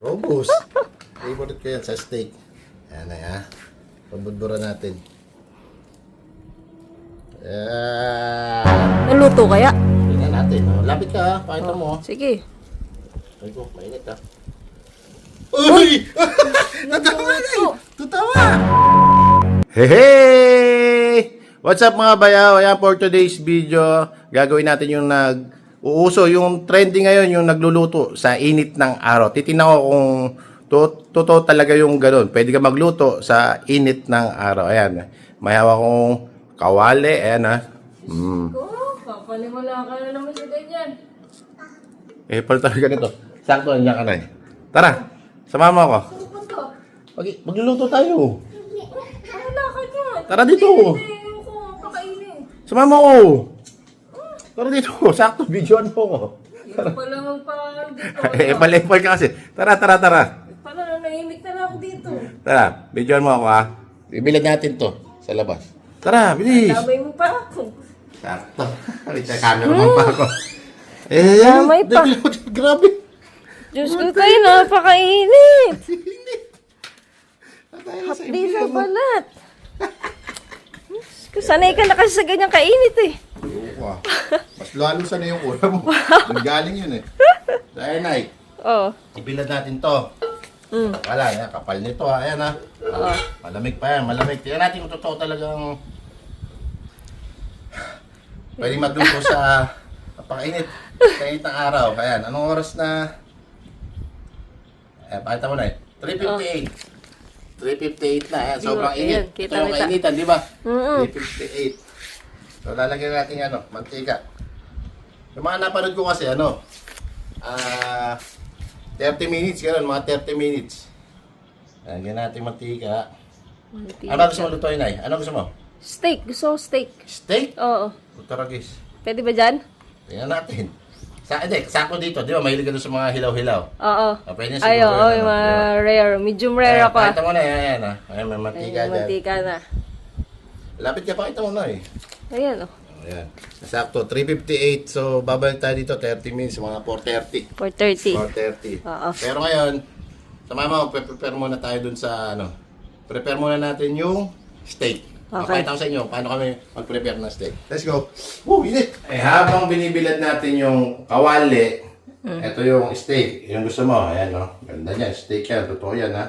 Robust. Favorite ko yan sa steak. Ayan na ya. Pabudbura natin. Ayan. Naluto kaya? Tingnan natin. Oh, lapit ka ha. Pakita mo. Sige. Ay ko, mainit ha. Uy! Tatawa na eh! Tatawa! Hey, hey! What's up mga bayaw? Ayan for today's video. Gagawin natin yung nag uuso yung trending ngayon yung nagluluto sa init ng araw. Titingnan ko kung to- totoo talaga yung ganun. Pwede ka magluto sa init ng araw. Ayan. May hawak kong kawali. Ayan ha. Mm. Papaniwala ka na naman sa ganyan. Eh, pala talaga nito. Sakto, nandiyan ka na eh. Tara, samahan mo ako. Mag magluluto tayo. Wala ka dyan. Tara dito. Hindi, ayoko. Pakainin. Samahan mo ako. Tara dito. Sakto, videoan mo ako. Hindi pala magpa dito. eh, palipay ka kasi. Tara, tara, tara. Pala na nahimik na lang ako dito. Tara, videoan mo ako ha. Bibilad natin to sa labas. Tara, bilis. Damay mo pa ako. Sakto. Sa camera mo pa ako. Eh, Damay pa. Grabe. Diyos ko tayo, napakainit. Tayo na sa Di sa ibigay mo. balat. Diyos ko, sanay ka na kasi sa ganyang kainit eh. Ayoko ah. Mas lalo sana yung ulam mo. Galing yun eh. Dahil na Oo. Ibilad natin to. Mm. Wala, yan, kapal nito ha. Ayan ha. Oo. Malamig pa yan, malamig. Tingnan natin kung totoo talagang pwede magluto sa napakainit. Kainit ng araw. Ayan, anong oras na? Ayan, pakita mo na eh. 3.58. 3.58 na. Ayan, sobrang init. kita, Ito yung kita. kainitan, di ba? Mm-mm. 3.58. So, lalagyan natin ano, mantika. Yung mga napanood ko kasi, ano, ah, 30 minutes, gano'n, mga 30 minutes. Lagyan natin mantika. Ano ba gusto mo lutuin, Nay? Ano gusto mo? Steak. Gusto ko steak. Steak? Oo. Putaragis. Pwede ba dyan? Tingnan natin. Sa, hindi, sako dito. Di ba, mahilig ka sa mga hilaw-hilaw. Oo. Ah, pwede Ay, oo. yung ano, mga di ba? rare. Medium rare Ayan, ako ah. Pakita mo na, ayan. ah. Ayan, may mantika Ayan, dyan. mantika na. Lapit ka, pakita mo na eh. Ayan oh. Ayan. Sakto, 3.58. So, babalik tayo dito 30 minutes, mga 4.30. 4.30. 430. Oo. Pero ngayon, sa mama, prepare muna tayo dun sa ano. Prepare muna natin yung steak. Okay. Pakita ko sa inyo paano kami mag-prepare ng steak. Let's go. Woo, init! Eh, habang binibilad natin yung kawali, ito yung steak. Yung gusto mo, ayan no. Ganda niyan, steak yan. Totoo yan ha.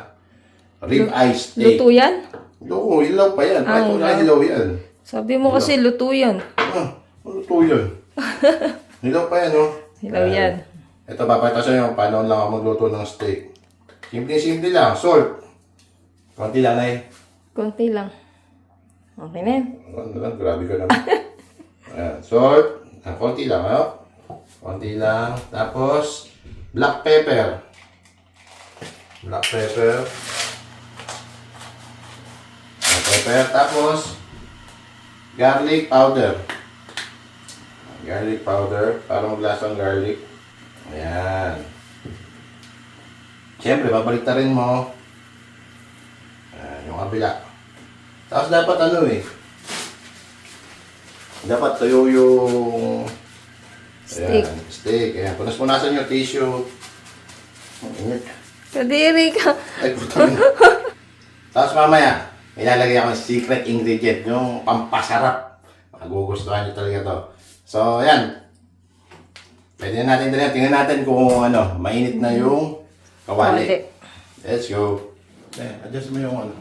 Rib eye steak. Luto yan? Oo, hilaw pa yan. Kahit Ah, wala hilaw. hilaw yan. Sabi mo kasi luto yan. Ah, ano to yan? hilaw pa yan, no? Hilaw Ayan. yan. Ito, papakita sa inyo paano lang ako magluto ng steak. Simple-simple lang. Salt. Konti lang eh. Konti lang. Okay na yan. Ano lang, grabe ka naman. Ayan, salt. Ah, konti lang, oh. Konti lang. Tapos, black pepper. Black pepper. Black pepper. Tapos, garlic powder. Garlic powder. Para maglasang garlic. Ayan. Siyempre, babalik rin mo. Ayan, yung kabila. Tapos dapat ano eh. Dapat tuyo yung Steak. Ayan, steak. Ayan, punas-punasan yung tissue. Kadiri ka. Ay, putang. Tapos mamaya, ilalagay ako ng secret ingredient, yung pampasarap. Magugustuhan nyo talaga to. So, ayan. Pwede na natin din. Tingnan natin kung ano, mainit na yung kawali. Kawali. Let's go. Eh, adjust mo yung ano,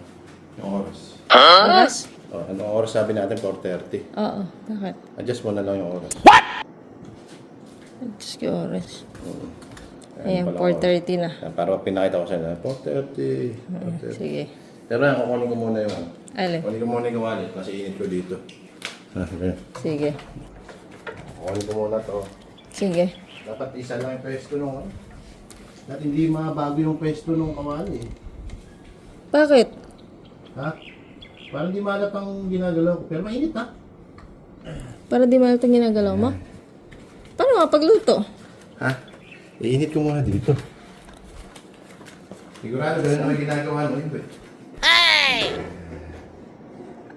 yung oras. Oras? Oh, anong oras sabi natin? 4.30. Oo. Bakit? Adjust mo na lang yung oras. Diyos ko oras. Ayan Ayan, pala, 4.30 na. Para pinakita ko sa inyo. 4.30. 4.30. Sige. Pero yan, kukunin ko muna yung ano. Alin? Kukunin ko muna yung wallet kasi init ko dito. Ah, okay. Sige. Kukunin ko muna to. Sige. Dapat isa lang yung pwesto nung ano. Dapat hindi mabago yung pwesto nung kawali. eh. Bakit? Ha? Parang hindi malat ang ginagalaw ko. Pero mainit ha. Para di malat ang ginagalaw mo? Paano nga pagluto? Ha? Iinit ko muna dito. Sigurado ganun ang ginagawa mo yun.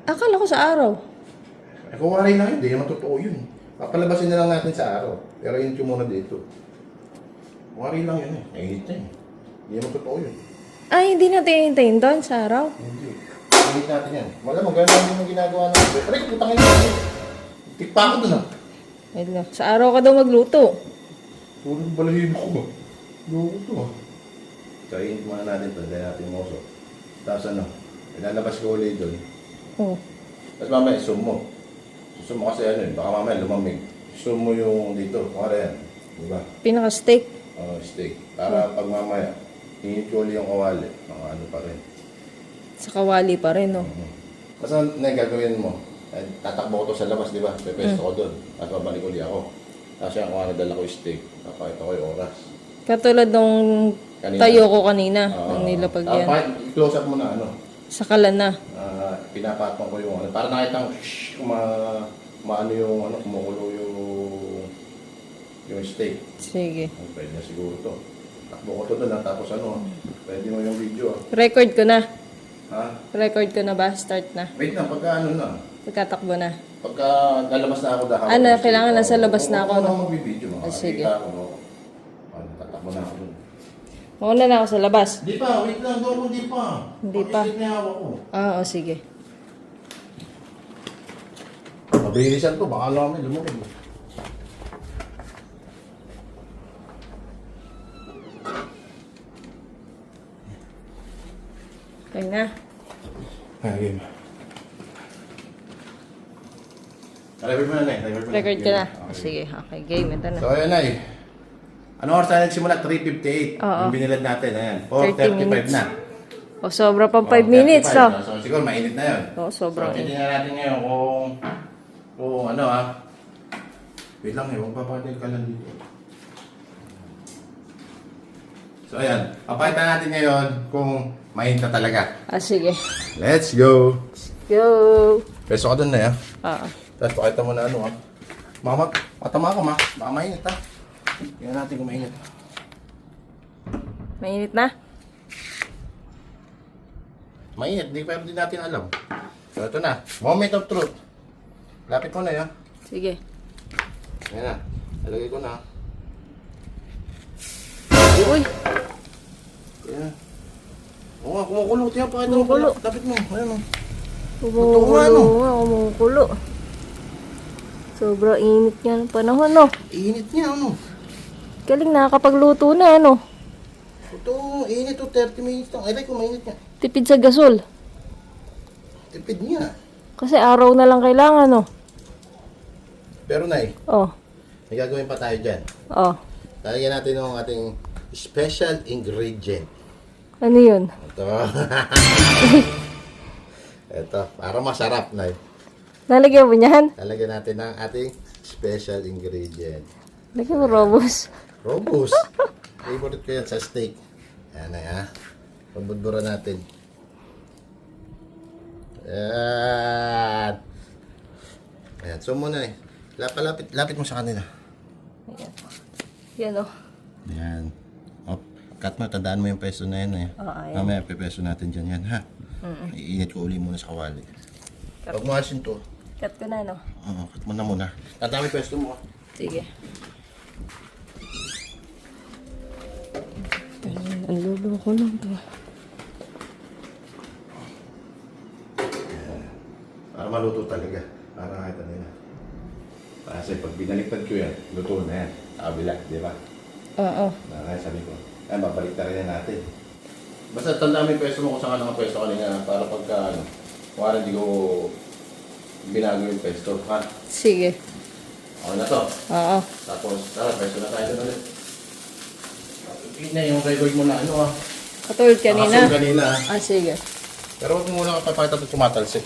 Akala ko sa araw. Eh, kung wala na yun, hindi naman totoo yun. Papalabasin na lang natin sa araw. Pero init ko muna dito. Wari lang yun eh. Mainit na eh. Hindi naman totoo yun. Ay, hindi natin hintayin doon sa araw. Hindi. Hindi natin yan. Wala mo, ganun lang din yung ginagawa natin. Aray, putangin mo. Tikpa ko dun ah. Wait lang. Sa araw ka daw magluto. Puro balahin ko ba? Loko to ah. So, iinit muna natin ito. Dahil natin moso. Tapos ano, ilalabas ko ulit doon. Oh. Tapos mamaya, zoom mo. Mo kasi ano yun, baka mamaya lumamig. Mo yung dito, kung ano yan. Diba? Pinaka-steak. Oh, steak. Para pag mamaya, init ko yung kawali. Mga ano pa rin. Sa kawali pa rin, no? Basta na yung gagawin mo, eh, tatakbo ko to sa labas, di ba? Pepesto ko doon. At babalik ulit ako. Tapos yan, kung ano dala ko yung steak, napakita ko yung oras. Katulad nung Kanina. tayo ko kanina. Oo. nang nilapag yan. pa- close up mo na ano. Sa kalan na. Ah, pinapatong ko yung ano. Para nakita ko, shhh, ma, maano yung ano, kumukulo yung yung steak. Sige. Oh, Pwede na siguro to. Takbo ko to doon, ah, tapos ano, pwede mo yung video. Record ko na. ah. Ha? Record ko na ba? Start na. Wait lang, pagka ano na. Pagkatakbo na. Pagka lalabas na ako dahil. Ano, kailangan nasa labas na ako, no? Ako magbibideo, Ah, sige. makakita ako. No? Ano, tatakbo na ako dun. Mauna na ako sa labas. Di pa, wait lang, doon hindi pa. Hindi pa. Pag-isip niya ako ko. Ah, oh, sige. Mabilisan to, baka lang may lumukid. Okay na. Ah, game. Record mo na, na. Record ko na. Okay. Sige, okay. Game. Ito na. So, ayan, Nay. Ano oras tayo nagsimula? 3.58. Oo. Yung binilad natin, ayan. 30 4.35 minutes. na. O, sobra pang 5 Oh, minutes, 35. oh. So, siguro mainit na yun. Oo, sobrang So, titingnan natin ngayon kung, kung ano ah. Wait lang eh, huwag papatil ka lang dito. So, ayan. Papakita natin ngayon kung mainit na talaga. Ah, sige. Let's go! Go! Peso ka dun na ya. Ah, Tapos pakita mo na ano ah. Mama, matama ka ma. Baka mainit ah. Tingnan natin kung mainit. mainit na? Mainit, di pero di natin alam. So, ito na. Moment of truth. Lapit mo na ya. Sige. Ayan na. Nalagay ko na. Uy, Ayan. Oo nga, kumukulo. Tiyan, pakita mo. Kumukulo. Lapit mo. Ayan o. kumukulo ano? nga, kumukulo. Sobrang init nga ng panahon, no? Init niya, ano? Galing nakakapagluto na, ano? Ito, init to 30 minutes lang. Ay, kung mainit niya. Tipid sa gasol. Tipid niya. Kasi araw na lang kailangan, no? Pero, Nay, Oh, may gagawin pa tayo dyan. oh. Talagyan natin yung ating special ingredient. Ano yun? Ito. Ito, para masarap, Nay. Lalagyan mo niyan? Talagyan natin ang ating special ingredient. Lagyan mo robos. Robust. Favorite ko yan sa steak. Ayan na ha. Pabudbura natin. Ayan. Ayan. So muna eh. Lapalapit, lapit mo sa kanila. Ayan. Yan, oh. Ayan. Oh, cut mo, tandaan mo yung peso na yan eh. Oo, ayan. Mamaya pepeso natin dyan yan ha. Iinit ko uli muna sa kawali. Pag mo asin to, Cut ko na, no? Oo, cut mo na muna. Yung peso mo. ah. Sige. Ang lulo ko lang to. Para maluto talaga. Para nakita nila. Kasi pag binaliktad ko yan, luto na yan. Kabila, di ba? Oo. Kaya sabi ko, ay babalik na rin natin. Basta tandaan mo yung pwesto mo kung saan ka nakapesto kanina para pagka ano, kung hindi ko binago yung pwesto, ha? Sige. Okay na to. Oo. Tapos, tara, pwesto na tayo doon ulit. Yun na yung record mo na ano ah. Katulad kanina. Nakasum kanina ah. Ah, sige. Pero huwag mo muna kapapakita ito tumatalsik.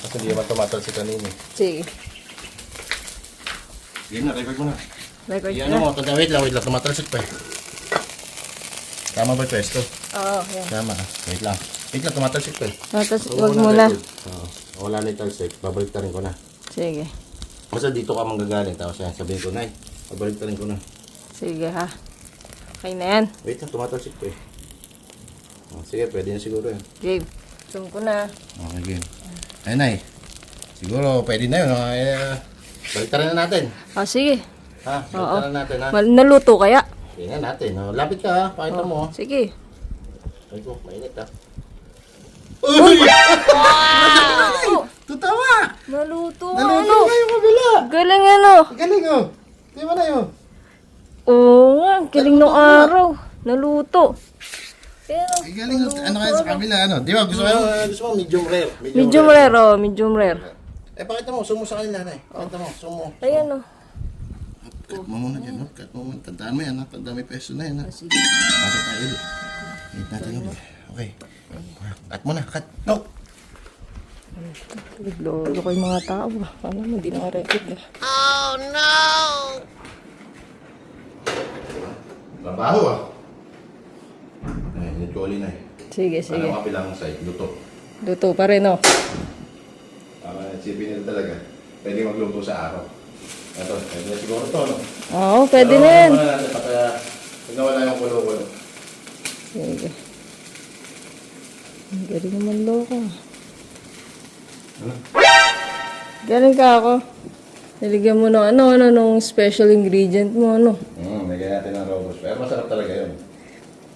Kasi hindi naman tumatalsik kanina. eh. Sige. Yun na, record mo na. Record Yan na. mo, tanda, wait lang, wait lang, tumatalsik pa eh. Tama ba yung pwesto? Oo, yan. Tama, ah. wait lang. Wait lang, tumatalsik pa eh. Tapos, So, wag muna na. Oo. wala na yung talsik, babalik rin ko na. Sige. Basta dito ka manggagaling, tapos yan, sabihin ko, Nay, babalik ta rin ko na. Sige, ha. Okay na yan. Wait lang, tumatalsik pa eh. Oh, sige, pwede na siguro yan. Game. Zoom ko na. Okay, game. Ay, Nay. Siguro, pwede na yun. ah, Eh, balik ta rin na natin. Ah, sige. Ha? Balik Oo. ta na natin, ha? Mal- naluto kaya? Tingnan natin. Oh. Lapit ka ha. Pakita mo. oh. Sige. Ay ko, mainit ha. Uy! Oh, Tutawa! naluto Naluto ano. nga yung kabila. Galing ano. Galing oh. Di ba na yun? Oo nga, ang galing nung araw. Naluto. Pero, Ay, galing. oh. Ano kaya sa kabila? Ano? Di ba? Gusto mo, gusto mo medium rare. medium rare oh, medium rare. Eh, pakita mo. Sumo sa kanila na eh. Pakita mo. Sumo. Ayan oh. Cut mo muna dyan. Oh. Cut mo muna. Tandaan mo yan. Ha? Tandaan mo yung peso na yan. Ha? Pasok tayo ulit. Wait natin ulit. Okay. Cut mo na. Cut. No. Naglolo ko yung mga tao. ah. Ano mo, di naka-record na. Trabaho ah. Ay, nagkoli na eh. Sige, Sige. sige. Ano kapilang side? Luto. Luto pa rin oh. Tama na, sipin nila talaga. Pwede magluto sa araw. Ito, pwede na siguro to, no? Oo, pwede na yan. Pero, natin, kaya, pag nawala yung kulo-kulo. Sige. Ang galing naman loko. Ano? Galing ka ako. Niligyan mo ng ano, ano, nung special ingredient mo, ano. Hmm, lagyan natin ng robos. Pero masarap talaga yun.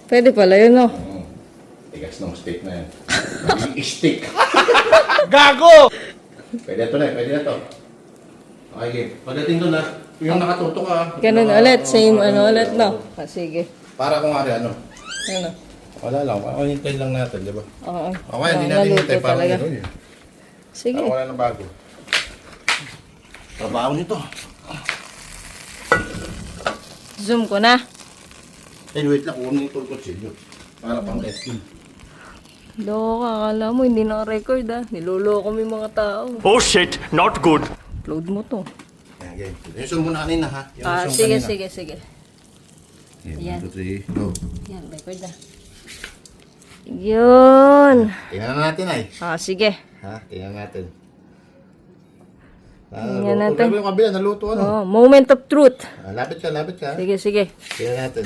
Pwede pala yun, oh. Hmm. Tigas ng steak na yan. Magiging steak. Gago! Pwede ito na, eh, pwede na to. Okay, game. Pagdating doon na, yung nakatuto ka. ah. Ganun Naka- ulit, same ano ulit, no? Ah, sige. Para kung ano, ano. Ano? Wala lang, parang hintayin lang natin, di ba? Oo. Okay, hindi Oo, natin naluto hintay, parang talaga. yun. Sige. Parang wala nang bago. Trabaho nito. Zoom ko na. Eh, wait lang, kunin ito ko silyo. Para pang testing. Loko ka, akala mo hindi naka-record ah. Niloloko mo yung mga tao. Oh shit, not good. Upload mo to. Ayan, game. Yung zoom muna kanina, ha? Yung Ah, sige, kanina. sige, sige. Okay, Ayan. one, two, three, go. Yan, record na. Yun. Tingnan na natin, ay. Ah, sige. Ha? Tingnan natin. Tingnan Ah, natin. Problema yung kabila, naluto ano? Oh, moment of truth. Ah, lapit ka, lapit ka. Sige, sige. Tingnan natin.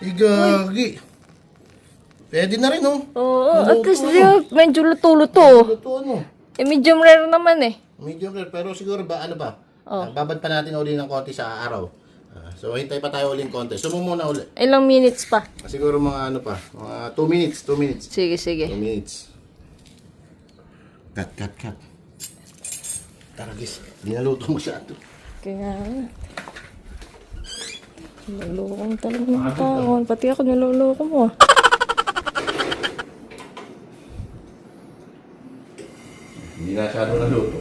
Igagi. Pwede na rin, oh. Oo, at least di, medyo luto-luto. Luto, ano? Eh, medium rare naman eh. Medium rare, pero siguro ba, ano ba? Oh. Ah, babad pa natin uli ng konti sa araw. Ah, so, hintay pa tayo uling konti. Sumo muna uli. Ilang minutes pa. Siguro mga ano pa, mga 2 minutes, 2 minutes. Sige, sige. 2 minutes. Cut, cut, cut. Tara, guys. Di naluto masyado. Kaya, naloloko mo talaga ng tao. Pati ako naloloko mo ah. Hindi na masyado naluto.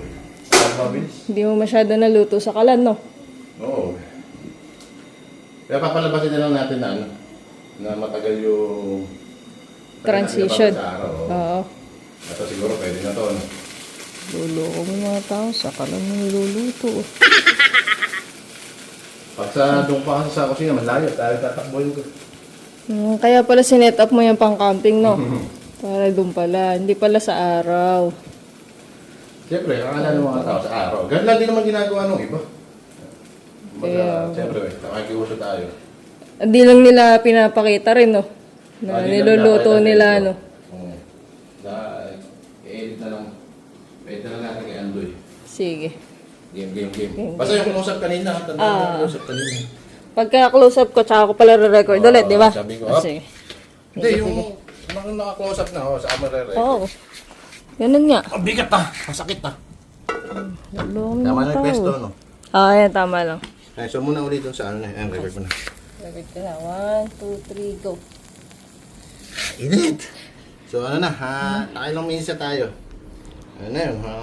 Saan mabilis? Hindi mo masyado naluto sa kalan, no? Oo. Kaya papalabasin na lang natin na ano, na matagal yung Transition. Sa araw, oo. Ito siguro pwede na to. Ano? Luloko mo mga tao. Sa kalan niluluto. Pag sa doon pa kasi sa kusina, malayo. Tayo tatakbuhin ko. Hmm, kaya pala sinet up mo yung pang camping, no? Para doon pala. Hindi pala sa araw. Siyempre, akala ng mga tao sa araw. Ganun lang din naman ginagawa nung iba. Kaya- siyempre, eh, nakikiuso tayo. Hindi lang nila pinapakita rin, no? Na Ah, lang niluluto pinapakita nila, dito. ano? Oo. Na, i-edit na lang. Pwede na lang natin kay Andoy. Sige. Game, game, Basta yung kinusap kanina? Tanda mo Ah. yung kinusap kanina. Pagka close up ko, tsaka ko pala re-record ulit, di ba? sabi ko, Ah, sige. Hindi, yung mga naka-close up na, oh, sa rin. Oo. Ganun nga. Ang bigat ah! Masakit ah! Luloko mo Tama na yung pesto, tao. no? Ah, ayan, tama lang. Ay, so muna ulit dun sa ano na, ayan, record mo na. Record ko na. One, two, three, go. Init! So ano na, ha, nakailang minutes na tayo. Ano na yun, ha?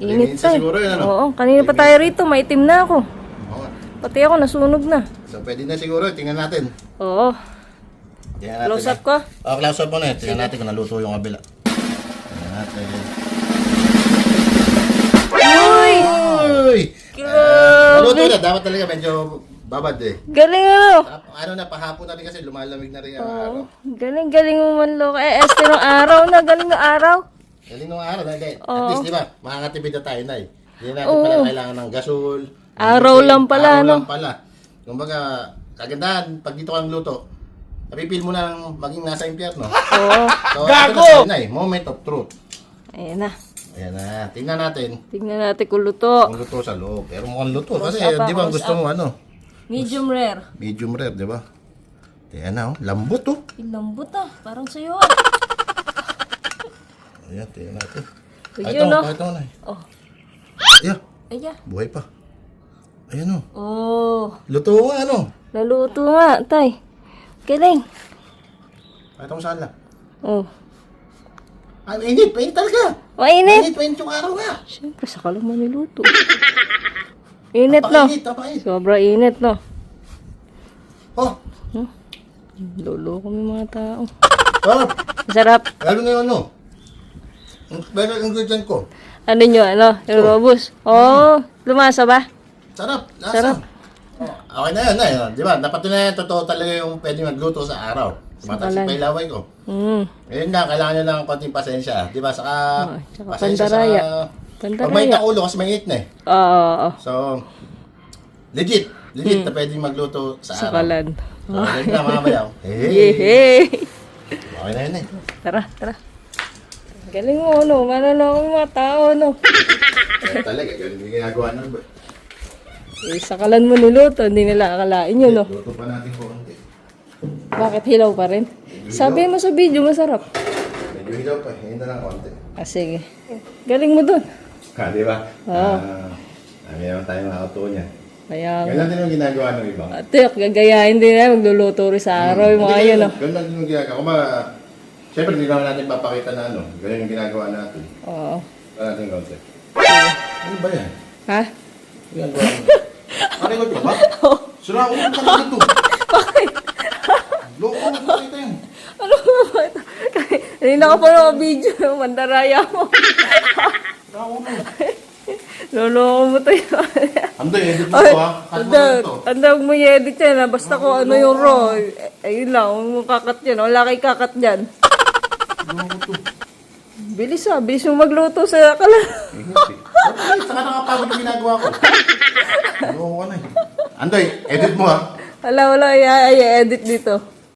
Init pa na eh. siguro yun, ano? Oo, kanina pa tayo rito, maitim na ako. Oo. Pati ako nasunog na. So pwede na siguro, tingnan natin. Oo. Tingnan natin. Close up ha? ko. Oh, close up mo na eh. Tingnan natin kung naluto yung kabila. Tingnan natin. Uy! Uy! Grabe! Naluto na, dapat talaga medyo babad eh. Galing ano? Tap- Ano na, pahapon na rin kasi, lumalamig na rin ang araw. Galing, galing mo man lo. Eh, este ng araw na. Galing ng araw. Galing nung araw, dahil at Oo. least di ba, makakatipid na tayo na eh. Hindi natin Oo. pala kailangan ng gasol. ng Araw diesel, lang pala, araw no? lang pala. Kumbaga, kagandahan, pag dito kang luto, napipil mo nang maging nasa impyerno. Oo. So, Gago! ito na tayo na eh, moment of truth. Ayan na. Ayan na. Tingnan natin. Tingnan natin kung luto. Kung luto sa loob. Pero mukhang luto. Kasi, Close up, di ba gusto mo ano? Medium rare. Medium rare, di ba? Ayan na, oh. Lambot, oh. Lambot ah. Parang sa'yo. Ayan, tingnan natin. Kahit ako, oh. kahit ako na. Oh. Ayan, Ayan. buhay pa. Ayan, oh. Oh. Luto nga, ano? Naluto nga, tay. Galing. Kahit ako saan lang. Oh. Ay, mainit, mainit talaga. Mainit. Mainit, mainit yung araw nga. Siyempre, saka lang maniluto. Init, no? Napakainit, napakainit. Sobra init, no? Oh, Lolo kami mga tao. sarap. Masarap. Lalo na yung Ang special ingredient ko. Ano nyo, ano? Yung robus. Oh, lumasa ba? Sarap. Lasa. Sarap. Oh, okay na yun, na yun. Di ba? Dapat na yan, totoo talaga yung pwede magluto sa araw. Sakalan. pa yung laway ko. Hmm. Ngayon nga, kailangan nyo lang konting pasensya. Di ba? Saka, Oh, tsaka pasensya pandaraya. sa... Pandaraya. Pag mainit ang ulo kasi mainit na eh. Oo, oo, oo. So, legit. Legit na pwedeng magluto sa araw. Sakalan. So, ganyan na mga bayaw. Hey! Yehey! Okay na yun eh. Tara, tara. Galing mo, no? Manalo kami mga tao, no? Kaya talaga, ganun yung ginagawa nun. ba? Eh, sakalan mo niluto, hindi nila akalain yun, no? Luto pa natin konti. Bakit hilaw pa rin? Sabi mo sa video, masarap. Medyo hilaw pa. Hinda lang konti. Ah, sige. Galing mo dun. Ha, di ba? Oo. Ah, Dami naman tayo mga auto niya. Kaya, Ganun din yung ginagawa ng iba. ate, gagayahin din na, magluluto rin sa araw, yung mga yun, no? Ganun lang din yung ginagawa. Kung ba, siyempre hindi naman natin papakita na ano. Ganun yung ginagawa natin. Oo. Wala natin konti. Ano ba yan? Ha? Ginagawa mo. Ano ka ba? Sira ko yung talaga ito. Loko mo pakita yan. Ano ba ito? Hindi na ka pa naka-video ng mandaraya mo. Sira ko mo. Loloko mo to yun. Ando, edit mo Ay, to ha. Na ito. tanda mo i-edit yan ha. Basta kung ano yung raw. eh, Ayun lang, huwag mo kakat yan. Wala kay kakat dyan. Loko to. Bilis ha, bilis mo magluto sa kala. Ay, saka nakapagod yung ginagawa ko. Loko ka na eh. Andoy, edit mo ha. Wala, wala, i-edit dito.